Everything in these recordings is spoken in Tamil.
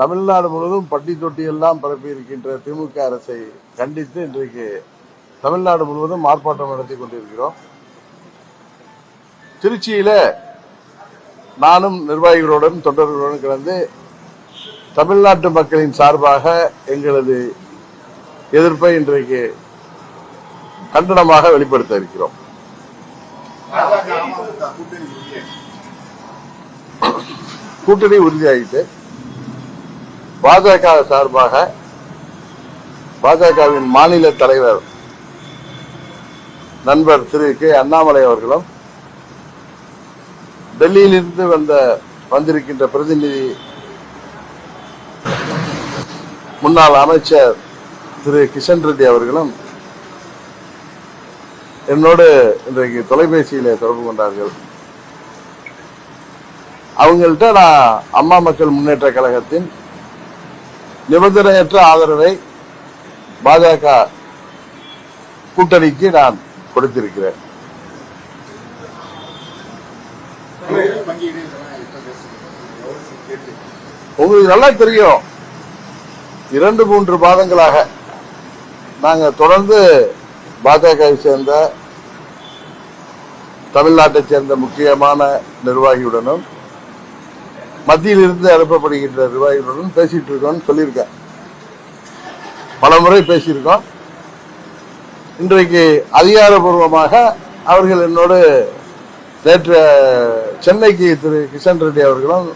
தமிழ்நாடு முழுவதும் பட்டி தொட்டி எல்லாம் பரப்பி இருக்கின்ற திமுக அரசை கண்டித்து இன்றைக்கு தமிழ்நாடு முழுவதும் ஆர்ப்பாட்டம் நடத்தி கொண்டிருக்கிறோம். திருச்சியில நானும் நிர்வாகிகளுடன் தொண்டர்களுடன் கலந்து தமிழ்நாட்டு மக்களின் சார்பாக எங்களது எதிர்ப்பை இன்றைக்கு கண்டனமாக வெளிப்படுத்த இருக்கிறோம். கூட்டணி உறுதியாகிட்டு பாஜக சார்பாக பாஜகவின் மாநில தலைவர் நண்பர் திரு கே அண்ணாமலை அவர்களும் டெல்லியிலிருந்து வந்த வந்திருக்கின்ற பிரதிநிதி முன்னாள் அமைச்சர் திரு கிஷன் ரெட்டி அவர்களும் என்னோடு இன்றைக்கு தொலைபேசியில் தொடர்பு கொண்டார்கள். அவங்கள்ட்ட நான் அம்மா மக்கள் முன்னேற்ற கழகத்தின் நிபந்தனையற்ற ஆதரவை பாஜக கூட்டணிக்கு நான் கொடுத்திருக்கிறேன். உங்களுக்கு நல்லா தெரியும். இரண்டு மூன்று மாதங்களாக நாங்க தொடர்ந்து பாஜகவை சேர்ந்த தமிழ்நாட்டை சேர்ந்த முக்கியமான நிர்வாகியுடனும் மத்தியில் இருந்து அனுப்பப்படுகின்ற நிர்வாகிகளுடன் பேசிட்டு இருக்கோம்னு சொல்லியிருக்கேன். பல முறை பேசியிருக்கோம். இன்றைக்கு அதிகாரபூர்வமாக அவர்கள் என்னோடு நேற்று சென்னைக்கு திரு கிஷன் ரெட்டி அவர்களும்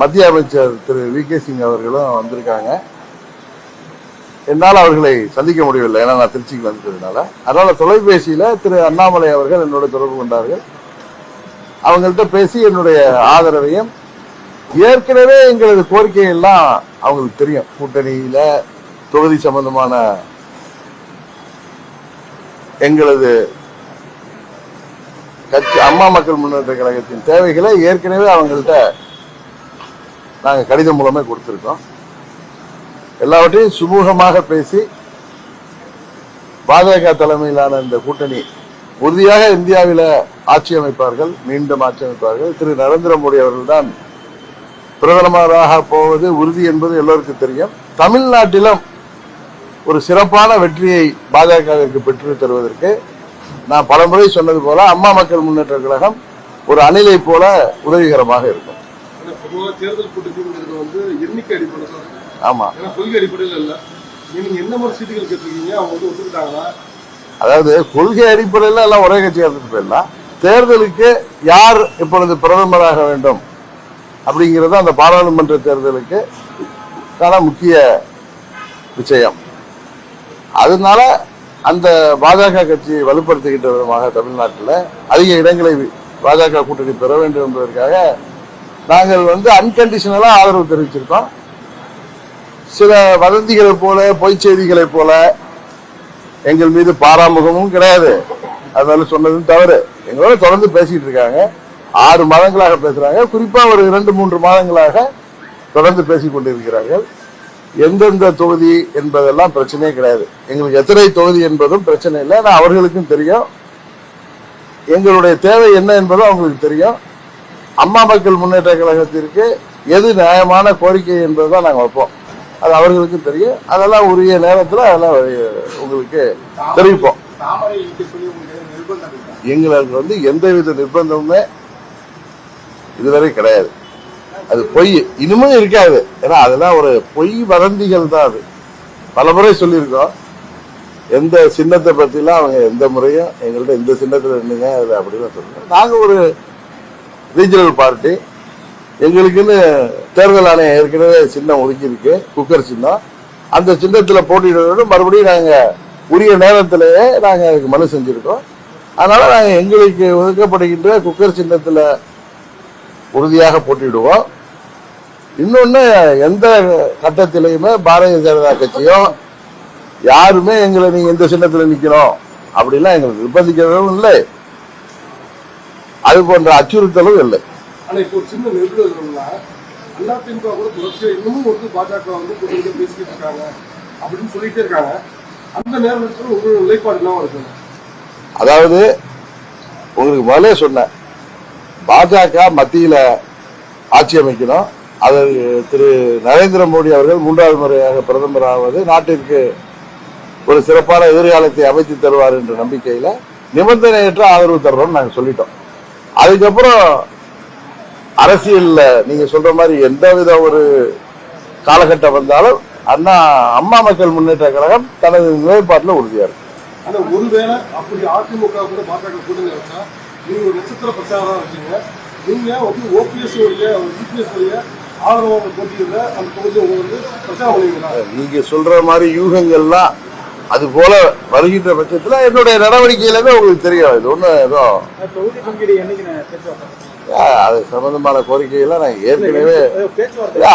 மத்திய அமைச்சர் திரு வி கே சிங் அவர்களும் வந்திருக்காங்க. என்னால் அவர்களை சந்திக்க முடியவில்லை. ஏன்னா நான் திருச்சிக்கு வந்ததுனால. அதனால் தொலைபேசியில் திரு அண்ணாமலை அவர்கள் என்னோட தொடர்பு கொண்டார்கள். அவங்கள்ட்ட பேசி என்னுடைய ஆதரவையும் ஏற்கனவே எங்களது கோரிக்கையெல்லாம் அவங்களுக்கு தெரியும். கூட்டணியில தொகுதி சம்பந்தமான எங்களது கட்சி அம்மா மக்கள் முன்னேற்ற கழகத்தின் தேவைகளை ஏற்கனவே அவங்கள்ட்ட நாங்கள் கடிதம் மூலமே கொடுத்துருக்கோம். எல்லாவற்றையும் சுமூகமாக பேசி பாஜக தலைமையிலான இந்த கூட்டணி உறுதியாக இந்தியாவில ஆட்சி அமைப்பார்கள் மீண்டும் ஆட்சி அமைப்பார்கள். திரு நரேந்திர மோடி அவர்கள்தான் பிரதமராக போவது உறுதி என்பது எல்லோருக்கும் தெரியும். தமிழ்நாட்டிலும் ஒரு சிறப்பான வெற்றியை பாஜகவிற்கு பெற்று தருவதற்கு நான் பலமுறை சொன்னது போல அம்மா மக்கள் முன்னேற்ற கழகம் ஒரு அணிலை போல உதவிகரமாக இருக்கும். ஆனா பொதுவா தேர்தல் கூட்டணிங்கிறது வந்து எண்ணிக்கை அடிப்படையில் தான் இருக்கு. ஆமா. ஏன்னா கொள்கை அடிப்படையில் இல்ல. நீங்க என்ன மாதிரி சீட்டுகள் கேட்டிருக்கீங்க? அவங்க வந்து ஒத்துக்கிட்டாங்களா? அதாவது கொள்கை அடிப்படையில் எல்லாம் ஒரே கட்சியாக எடுத்துட்டு போயிடலாம் தேர்தலுக்கு யார் இப்பொழுது பிரதமராக வேண்டும் அப்படிங்கிறது அந்த பாராளுமன்ற தேர்தலுக்கு தான முக்கிய விஷயம். அதனால அந்த பாஜக கட்சியை வலுப்படுத்துகின்ற விதமாக தமிழ்நாட்டில் அதிக இடங்களை பாஜக கூட்டணி பெற வேண்டும் என்பதற்காக நாங்கள் வந்து அன்கண்டிஷனலாக ஆதரவு தெரிவிச்சிருக்கோம். சில வதந்திகளைப் போல பொய்ச் செய்திகளைப் போல எங்கள் மீது பாராமுகமும் கிடையாது. அதனால சொன்னதும் தவறு. எங்களோட தொடர்ந்து பேசிட்டு இருக்காங்க. ஆறு மாதங்களாக பேசுறாங்க. குறிப்பா ஒரு இரண்டு மூன்று மாதங்களாக தொடர்ந்து பேசிக் கொண்டிருக்கிறார்கள். எந்தெந்த தொகுதி என்பதெல்லாம் பிரச்சனையே கிடையாது. எங்களுக்கு எத்தனை தொகுதி என்பதும் பிரச்சனை இல்லை. ஆனால் அவர்களுக்கும் தெரியும். எங்களுடைய தேவை என்ன என்பதும் அவங்களுக்கு தெரியும். அம்மா மக்கள் முன்னேற்ற கழகத்திற்கு எது நியாயமான கோரிக்கை என்பதுதான் நாங்கள் வைப்போம். அது அவர்களுக்கும் தெரியும். அதெல்லாம் உரிய நேரத்தில் அதெல்லாம் உங்களுக்கு தெரிவிப்போம். எங்களுக்கு வந்து எந்தவித நிர்பந்தமுமே இதுவரை கிடையாது. அது பொய். இனிமே இருக்காது. ஏன்னா அதெல்லாம் ஒரு பொய் வதந்திகள் தான் அது. பல முறை சொல்லியிருக்கோம். எந்த சின்னத்தை பத்திலாம் அவங்க எந்த முறையும் எங்கள்ட்ட இந்த சின்னத்தில் நின்னுங்க அது அப்படின்னு சொல்லுங்க நாங்க ஒரு ரீஜனல் பார்ட்டி எங்களுக்குன்னு தேர்தல் ஆணையம் ஏற்கனவே சின்னம் ஒதுக்கியிருக்கு குக்கர் சின்னம். அந்த சின்னத்தில் போட்டியிடுறதோடு மறுபடியும் நாங்கள் உரிய நேரத்திலேயே நாங்கள் அதுக்கு மனு செஞ்சுருக்கோம் அதனால் நாங்கள் எங்களுக்கு ஒதுக்கப்படுகின்ற குக்கர் சின்னத்தில் உறுதியாக போட்டியிடுவோம். இன்னொன்று எந்த கட்டத்திலையுமே பாரதிய ஜனதா கட்சியும் யாருமே எங்களை நீங்கள் இந்த சின்னத்தில் நிற்கணும் அப்படிலாம் எங்களுக்கு நிர்பந்திக்கிறதும் இல்லை. அது போன்ற அச்சுறுத்தலும் இல்லை. ஆனா அண்ணா திமுக கூட தொடர்ச்சியா இன்னமும் வந்து பாஜக வந்து கூட்டணிக்கு பேசிக்கிட்டு இருக்காங்க. அப்படின்னு சொல்லிட்டே இருக்காங்க. அந்த நேரத்தில் உங்களுடைய நிலைப்பாடு என்ன இருக்கணும் அதாவது உங்களுக்கு முதலே சொன்னேன். பாஜக மத்தியில ஆட்சி அமைக்கணும். அது திரு நரேந்திர மோடி அவர்கள் மூன்றாவது முறையாக பிரதமர் ஆவது நாட்டிற்கு ஒரு சிறப்பான எதிர்காலத்தை அமைத்து தருவார் என்ற நம்பிக்கையில நிபந்தனையற்ற ஆதரவு தர்றோம்னு நாங்கள் சொல்லிட்டோம். அதுக்கப்புறம் அரசியல்ல நீங்க சொல்ற மாதிரி எந்தவித ஒரு காலகட்டம் வந்தாலும் அண்ணா அம்மா மக்கள் முன்னேற்ற கழகம் தனது நிலைப்பாட்டில் உறுதியா இருக்கு. ஆனா ஒருவேளை அப்படி அதிமுக கூட பாஜக கூட்டணி வச்சா நீங்க ஒரு நட்சத்திர பிரச்சாரம் வச்சீங்க. நீங்க வந்து ஓபிஎஸ் உடைய யூபிஎஸ் உடைய ஆதரவாக போட்டியில அந்த தொகுதியை உங்க வந்து பிரச்சாரம் பண்ணுவீங்களா நீங்க சொல்ற மாதிரி யூகங்கள்லாம் அது போல வருகின்ற பட்சத்துல என்னுடைய நடவடிக்கையிலுமே உங்களுக்கு தெரியும். இது ஒண்ணு ஏதோ அது சம்பந்தமான கோரிக்கையெல்லாம் நான் ஏற்கனவே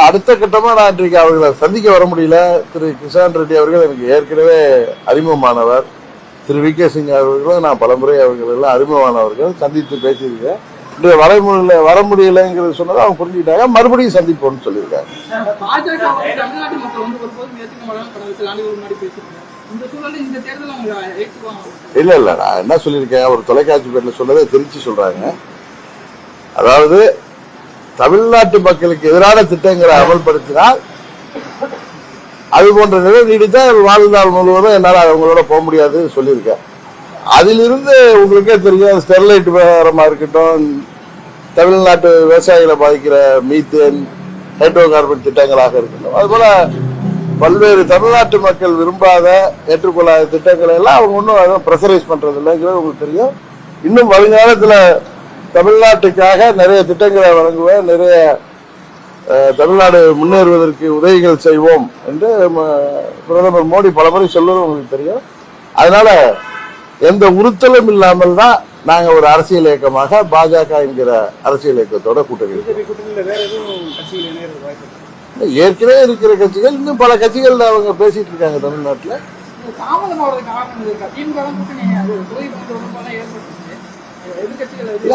அடுத்த கட்டமா நான் இன்றைக்கு அவர்களை சந்திக்க வர முடியல. திரு கிஷான் ரெட்டி அவர்கள் எனக்கு ஏற்கனவே அறிமுகமானவர். திரு வி கே சிங் அவர்களும் நான் பலமுறை அவர்கள் எல்லாம் அறிமுகமானவர்கள். சந்தித்து பேசியிருக்கேன். இன்று வர முடியல வர முடியலைங்கிறது சொன்னதை அவங்க புரிஞ்சுக்கிட்டாங்க. மறுபடியும் சந்திப்போம்னு சொல்லியிருக்காங்க. இல்லை இல்லை இல்ல இல்ல நான் என்ன சொல்லியிருக்கேன்? ஒரு தொலைக்காட்சி பேர்ல சொன்னதை திருச்சி சொல்றாங்க. அதாவது தமிழ்நாட்டு மக்களுக்கு எதிரான திட்டங்களை அமல்படுத்தினால் அது போன்ற நிலை நீடித்தா வாழ்நாள் முழுவதும் என்னால் அவங்களோட போக முடியாதுன்னு சொல்லியிருக்கேன். அதிலிருந்து உங்களுக்கே தெரியும் ஸ்டெர்லைட் விவகாரமாக இருக்கட்டும் தமிழ்நாட்டு விவசாயிகளை பாதிக்கிற மீத்தேன் ஹைட்ரோ கார்பன் திட்டங்களாக இருக்கட்டும். அதுபோல் பல்வேறு தமிழ்நாட்டு மக்கள் விரும்பாத ஏற்றுக்கொள்ளாத திட்டங்களை எல்லாம் அவங்க ஒன்றும் ப்ரெஷரைஸ் பண்ணுறது இல்லைங்கிறது உங்களுக்கு தெரியும். இன்னும் வருங்காலத்தில் தமிழ்நாட்டுக்காக நிறைய திட்டங்களை வழங்குவேன் நிறைய தமிழ்நாடு முன்னேறுவதற்கு உதவிகள் செய்வோம் என்று பிரதமர் மோடி பலமுறை சொல்வது உங்களுக்கு தெரியும். அதனால எந்த உறுத்தலும் இல்லாமல் தான் நாங்க ஒரு அரசியல் இயக்கமாக பாஜக என்கிற அரசியல் இயக்கத்தோட கூட்டணி ஏற்கனவே இருக்கிற கட்சிகள் இன்னும் பல கட்சிகள் அவங்க பேசிட்டு இருக்காங்க தமிழ்நாட்டுல.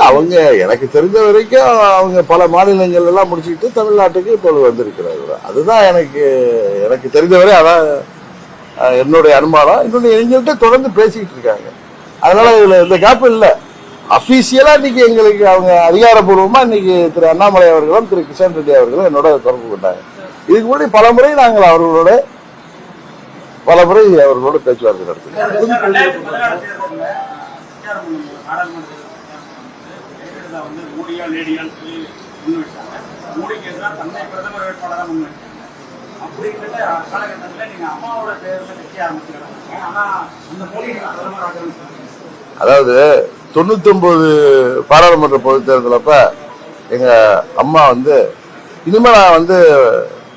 அவங்க எனக்கு தெரிஞ்ச வரைக்கும் அவங்க பல மாநிலங்கள் எல்லாம் முடிச்சுக்கிட்டு தமிழ்நாட்டுக்கு இப்பொழுது வந்திருக்கிறார்கள் அதுதான் எனக்கு எனக்கு தெரிஞ்சவரை அதான் என்னுடைய அனுமானம் இன்னொன்று எங்கள்கிட்ட தொடர்ந்து பேசிக்கிட்டு இருக்காங்க. அதனால இதுல இந்த கேப் இல்லை. அபிஷியலா இன்னைக்கு எங்களுக்கு அவங்க அதிகாரப்பூர்வமா இன்னைக்கு திரு அண்ணாமலை அவர்களும் திரு கிஷன் ரெட்டி அவர்களும் என்னோட தொடர்பு கொண்டாங்க. இதுக்கு முன்னாடி பல முறை நாங்கள் அவர்களோட பல முறை அவர்களோட பேச்சுவார்த்தை நடத்தினோம். மோடியா லேடியான்னு சொல்லி முன்வைச்சாங்க மோடிக்கு எதிராக தன்னை பிரதமர் வேட்பாளராக முன்வைச்சாங்க அப்படிங்கிற காலகட்டத்தில் நீங்கள் அம்மாவோட தேர்தலில் கட்சி ஆரம்பிச்சிருக்காங்க ஆனால் அந்த மோடி நீங்கள் பிரதமர் ஆகணும்னு அதாவது தொண்ணூத்தொன்பது பாராளுமன்ற பொதுத் தேர்தலப்ப எங்க அம்மா வந்து இனிமே நான் வந்து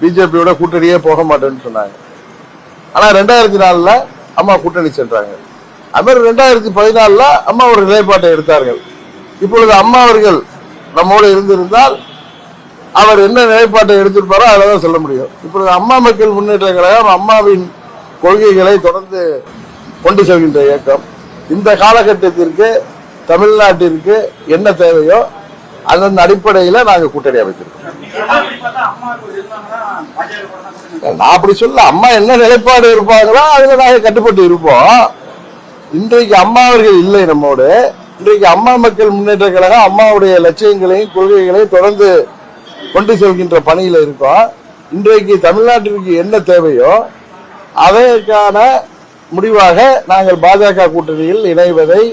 பிஜேபியோட கூட்டணியே போக மாட்டேன்னு சொன்னாங்க. ஆனா ரெண்டாயிரத்தி நாலுல அம்மா கூட்டணி சென்றாங்க. அது மாதிரி ரெண்டாயிரத்தி பதினாலுல அம்மா ஒரு நிலைப்பாட்டை எடுத்தார்கள். இப்பொழுது அம்மா அவர்கள் நம்மோடு இருந்திருந்தால் அவர் என்ன நிலைப்பாட்டை எடுத்திருப்பாரோ அதில் தான் சொல்ல முடியும். இப்பொழுது அம்மா மக்கள் முன்னேற்ற கழகம் அம்மாவின் கொள்கைகளை தொடர்ந்து கொண்டு செல்கின்ற இயக்கம். இந்த காலகட்டத்திற்கு தமிழ்நாட்டிற்கு என்ன தேவையோ அதன் அடிப்படையில் நாங்கள் கூட்டணி அமைத்திருக்கோம். நான் அப்படி சொல்ல அம்மா என்ன நிலைப்பாடு இருப்பாங்களோ அதுல நாங்கள் கட்டுப்பட்டு இருப்போம். இன்றைக்கு அம்மா அவர்கள் இல்லை நம்மோடு. இன்றைக்கு அம்மா மக்கள் முன்னேற்ற கழகம் அம்மாவுடைய லட்சியங்களையும் கொள்கைகளையும் தொடர்ந்து கொண்டு செல்கின்ற பணியில இருக்கோம். இன்றைக்கு தமிழ்நாட்டிற்கு என்ன தேவையோ அதற்கான முடிவாக நாங்கள் பாஜக கூட்டணியில் இணைவதை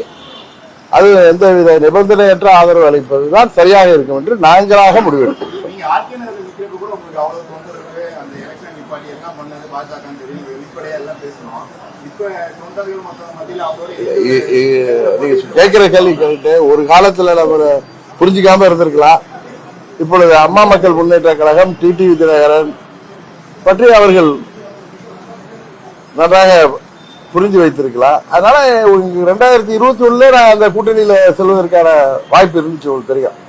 அது எந்தவித நிபந்தனையற்ற ஆதரவு அளிப்பதுதான் சரியாக இருக்கும் என்று நாங்களாக முடிவெடுத்தோம் நீங்க ஆர்கேநகர் நிக்கிறப்ப கூட உங்களுக்கு அவ்வளவு தொந்தரவு அந்த எலெக்ஷன் நிப்பாட்டி எல்லாம் பண்ணது? பாஜக தெரியும் வெளிப்படையா எல்லாம் பேசணும். இப்ப தொண்டர்கள் மற்ற மத்தியில அவரோட இ- இ- நீங்க கேட்கிற கேள்வி கேட்டு ஒரு காலத்துல நம்ம புரிஞ்சுக்காம இருந்திருக்கலாம். இப்பொழுது அம்மா மக்கள் முன்னேற்ற கழகம் டிடிவி தினகரன் பற்றி அவர்கள் நன்றாக புரிஞ்சு வைத்திருக்கலாம். அதனால ரெண்டாயிரத்தி இருபத்தி ஒண்ணுல நான் அந்த கூட்டணியில செல்வதற்கான வாய்ப்பு இருந்துச்சு உங்களுக்கு தெரியும்.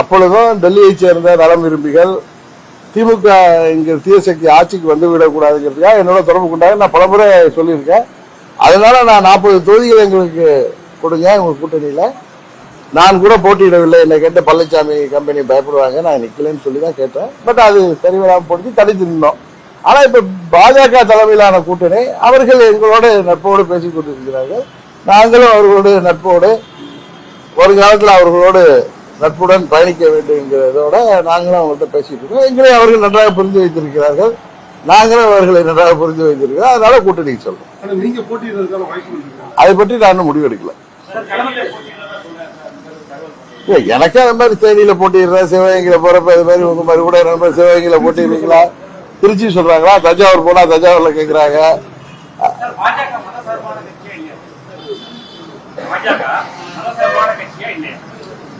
அப்பொழுதும் டெல்லியை சேர்ந்த நலம் விரும்பிகள் திமுக இங்கே தீயசக்தி ஆட்சிக்கு வந்து விடக்கூடாதுங்கிறதுக்காக என்னோட தொடர்பு கொண்டாங்க. நான் பலமுறை சொல்லியிருக்கேன். அதனால நான் நாற்பது தொகுதிகள் எங்களுக்கு கொடுங்க உங்கள் கூட்டணியில். நான் கூட போட்டியிடவில்லை. என்னை கேட்ட பழனிசாமி கம்பெனி பயப்படுவாங்க. நான் நிற்கலன்னு சொல்லி தான் கேட்டேன். பட் அது சரிவராமல் போட்டு தடுத்து நின்னோம். ஆனால் இப்போ பாஜக தலைமையிலான கூட்டணி அவர்கள் எங்களோட நட்போடு பேசிக் கொண்டிருக்கிறார்கள். நாங்களும் அவர்களோடு நட்போடு ஒரு காலத்தில் அவர்களோடு நட்புடன் பயணிக்க வேண்டும்ங்கிறதோட நாங்களும் அவங்கள்ட்ட பேசிட்டு இருக்கோம். எங்களை அவர்கள் நன்றாக புரிந்து வைத்திருக்கிறார்கள். நாங்களும் அவர்களை நன்றாக புரிந்து வைத்திருக்கிறோம். அதனால கூட்டணிக்கு சொல்றோம். அதை பற்றி நான் இன்னும் முடிவெடுக்கல. இல்ல, எனக்கே அந்த மாதிரி தேனியில போட்டிடுறேன் சிவகங்கையில போறப்ப இது மாதிரி உங்க மாதிரி கூட நண்பர் சிவகங்கையில போட்டிடுறீங்களா திருச்சி சொல்றாங்களா? தஞ்சாவூர் போனா தஞ்சாவூர்ல கேக்குறாங்க. சார் பாஜக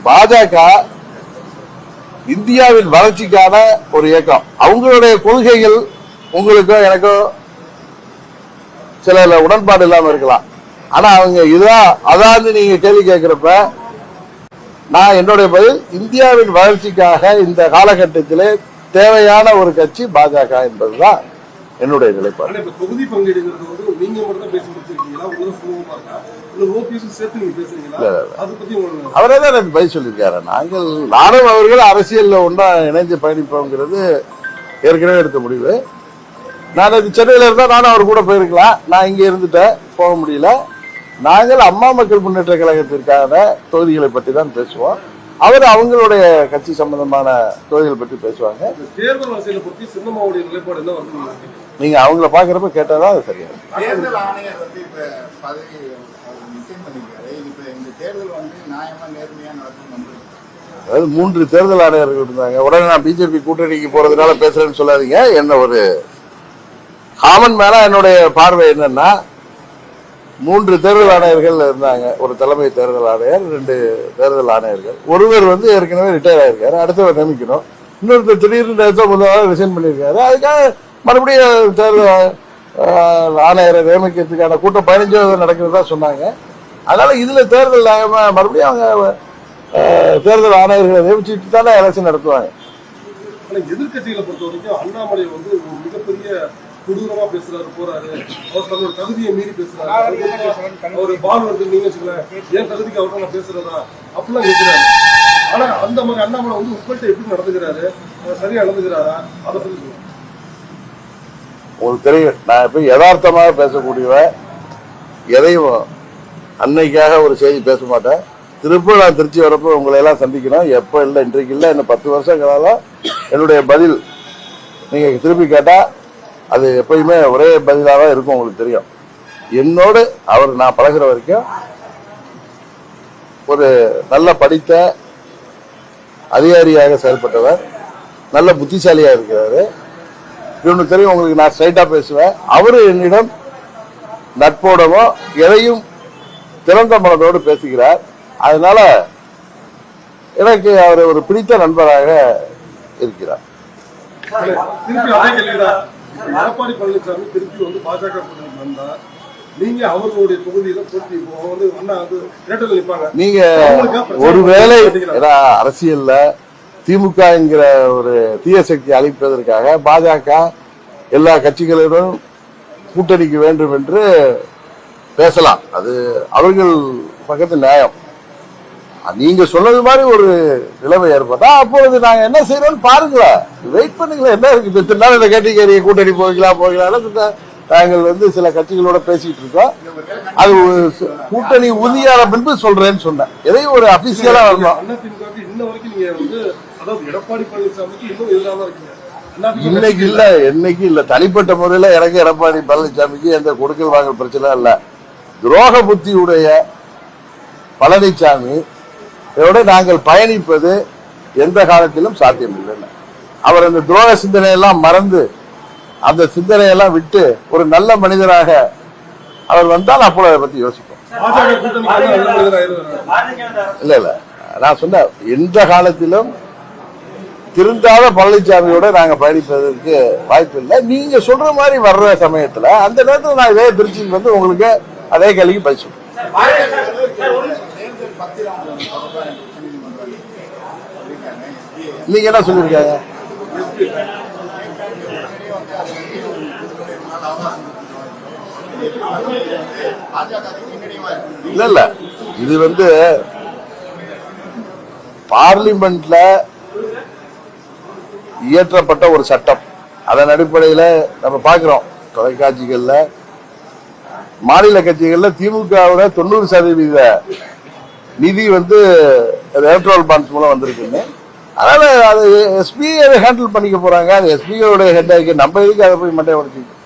பாஜக இந்தியாவின் வளர்ச்சிக்கான ஒரு இயக்கம். அவங்களுடைய கொள்கைகள் உங்களுக்கோ எனக்கோ சில உடன்பாடு இல்லாம இருக்கலாம். ஆனா அவங்க இதான் அதாவது நீங்க கேள்வி கேட்கிறப்ப நான் என்னுடைய பதில் இந்தியாவின் வளர்ச்சிக்காக இந்த காலகட்டத்திலே தேவையான ஒரு கட்சி பாஜக என்பதுதான். என்னுடைய நிலைப்பாடு. தொகுதி பங்கீடுங்கிறது வந்து நீங்க மட்டும் பேசி முடிச்சிருக்கீங்களா? அவரே தான் எனக்கு பதில் சொல்லியிருக்காரு. நாங்கள் நானும் அவர்கள் அரசியல்ல ஒன்றா இணைஞ்சு பயணிப்போங்கிறது ஏற்கனவே எடுத்த முடிவு. நான் அது சென்னையில இருந்தா நானும் அவர் கூட போயிருக்கலாம். நான் இங்க இருந்துட்டேன் போக முடியல. நாங்கள் அம்மா மக்கள் முன்னேற்ற கழகத்திற்கான தொகுதிகளை பற்றி தான் பேசுவோம். அவர் அவங்களுடைய கட்சி சம்பந்தமான தொகுதிகளை பற்றி பேசுவாங்க. தேர்தல் அரசியலை பத்தி சின்னம்மாவுடைய நிலைப்பாடு என்ன நீங்க அவங்கள பாக்குறப்ப கேட்டாதான் அது சரியா. தேர்தல் ஆணையர் வந்து இப்ப பதவி ரிசைன் பண்ணிருக்காரு. இப்ப இந்த தேர்தல் வந்து நியாயமா நேர்மையா நடக்கும் வந்து அதாவது மூன்று தேர்தல் ஆணையர்கள் இருந்தாங்க. உடனே நான் பிஜேபி கூட்டணிக்கு போறதுனால பேசுறேன்னு சொல்லாதீங்க. என்ன ஒரு காமன் மேல என்னுடைய பார்வை என்னன்னா மூன்று தேர்தல் ஆணையர்கள் இருந்தாங்க. ஒரு தலைமை தேர்தல் ஆணையர் ரெண்டு தேர்தல் ஆணையர்கள். ஒருவர் வந்து ஏற்கனவே ரிட்டையர் ஆயிருக்காரு அடுத்தவர் நியமிக்கணும். இன்னொருத்தர் திடீர்னு முதல்ல ரிசைன் பண்ணியிருக்காரு. அதுக்காக மறுபடியும் தேர்தல் ஆணையரை நியமிக்கிறதுக்கான கூட்டம் பதினஞ்சாவது நடக்கிறதா சொன்னாங்க. அதனால இதுல தேர்தல் மறுபடியும் அவங்க தேர்தல் ஆணையர்களை நியமிச்சுட்டு தானே எலெக்ஷன் நடத்துவாங்க. ஆனா எதிர்க்கட்சிகளை பொறுத்த வரைக்கும் அண்ணாமலை வந்து ஒரு மிகப்பெரிய கொடூரமா பேசுறாரு போறாரு. அவர் தன்னோட தகுதியை மீறி பேசுறாரு. அவர் பால் வந்து நீங்க வச்சுக்கலேன் என் தகுதிக்கு அவர்கிட்ட நான் பேசுறதா அப்படிலாம் கேட்கிறாரு ஆனா அந்த மாதிரி அண்ணாமலை வந்து உங்கள்கிட்ட எப்படி நடந்துக்கிறாரு? அவர் சரியா நடந்துக்கிறாரா? அதை பத்தி சொல்லுங்க. உங்களுக்கு தெரியும். நான் இப்போ யதார்த்தமாக பேசக்கூடியவன் எதையும் அன்னைக்காக ஒரு செய்தி பேச மாட்டேன். திரும்ப நான் திருச்சி வரப்போ உங்களை எல்லாம் சந்திக்கணும். எப்போ இல்லை இன்றைக்கு இல்லை இன்னும் பத்து வருஷங்களாலும் என்னுடைய பதில் நீங்கள் திருப்பி கேட்டால் அது எப்பயுமே ஒரே பதிலாக தான் இருக்கும் உங்களுக்கு தெரியும். என்னோடு அவர் நான் பழகுற வரைக்கும் ஒரு நல்ல படித்த அதிகாரியாக செயல்பட்டவர் நல்ல புத்திசாலியாக இருக்கிறாரு. இவனு தெரியும் உங்களுக்கு நான் ஸ்ட்ரைட்டா பேசுவேன். அவரு என்னிடம் நட்போடவோ எதையும் திறந்த மனதோடு பேசுகிறார். அதனால எனக்கு அவர் ஒரு பிடித்த நண்பராக இருக்கிறார். எடப்பாடி பழனிசாமி திருப்பி வந்து பாஜக கூட்டணி வந்தா நீங்க அவர்களுடைய தொகுதியில போட்டி அவங்க வந்து அண்ணா வந்து தேட்டரில் நிற்பாங்க நீங்க ஒருவேளை அரசியல்ல திமுக என்கிற ஒரு தீய சக்தி அழிப்பதற்காக பாஜக எல்லா கட்சிகளிடம் கூட்டணிக்கு வேண்டும் என்று பேசலாம். அது அவர்கள் பக்கத்து நியாயம். நீங்க சொன்னது மாதிரி ஒரு நிலைமை ஏற்பட்டா அப்பொழுது நாங்க என்ன செய்யறோம்னு பாருங்களேன். வெயிட் பண்ணுங்களேன். என்ன இருக்கு? இத்தனை நாள் இந்த கேட்டீங்க கூட்டணி போய்க்கலாம் போய்க்கலாம் நாங்கள் வந்து சில கட்சிகளோட பேசிட்டு இருக்கோம். அது கூட்டணி உறுதியான பின்பு சொல்றேன்னு சொன்னேன். எதையும் ஒரு அபிஷியலா வரணும். இன்னைக்கு இல்ல என்னைக்கு இல்ல. தனிப்பட்ட முறையில எனக்கு எடப்பாடி பழனிசாமிக்கு எந்த கொடுக்கல் வாங்கல் பிரச்சனை இல்ல. துரோக புத்தியுடைய பழனிசாமி இதோட நாங்கள் பயணிப்பது எந்த காலத்திலும் சாத்தியம் இல்லைன்னு அவர் அந்த துரோக சிந்தனையெல்லாம் மறந்து அந்த சிந்தனையெல்லாம் விட்டு ஒரு நல்ல மனிதராக அவர் வந்தால் அப்போ அதை பத்தி யோசிப்போம். இல்ல இல்ல. நான் சொன்ன எந்த காலத்திலும் திருந்தாத பழனிசாமியோட நாங்க பயணிப்பதற்கு வாய்ப்பு இல்லை. நீங்க சொல்ற மாதிரி வர்ற சமயத்துல அந்த நேரத்துல நான் இதே திருச்சிக்கு வந்து உங்களுக்கு அதே கேள்விக்கு பதில் சொல்றேன். சார் பாஜக சார் ஒரு நிமிஷம். தேர்தல் பத்திரம் தொடர்பாக உச்சநீதிமன்றம் சொல்லியிருக்காங்க SBI நீங்க என்ன சொல்லியிருக்காங்க பாஜக பின்னடைவா இருக்கு இல்ல இல்ல. இது வந்து பார்லிமெண்ட்ல இயற்றப்பட்ட ஒரு சட்டம். அதன் அடிப்படையில நம்ம பார்க்கிறோம். தொலைக்காட்சிகள்ல மாநில கட்சிகள்ல திமுகவோட தொண்ணூறு சதவீத நிதி வந்து எலக்ட்ரல் பாண்ட்ஸ் மூலம் வந்திருக்குன்னு. அதனால அது எஸ்பி அதை ஹேண்டில் பண்ணிக்க போறாங்க. அது எஸ்பியோட ஆகி நம்ம எதுக்கு அதை போய் மட்டையை உடச்சிக்கிட்டு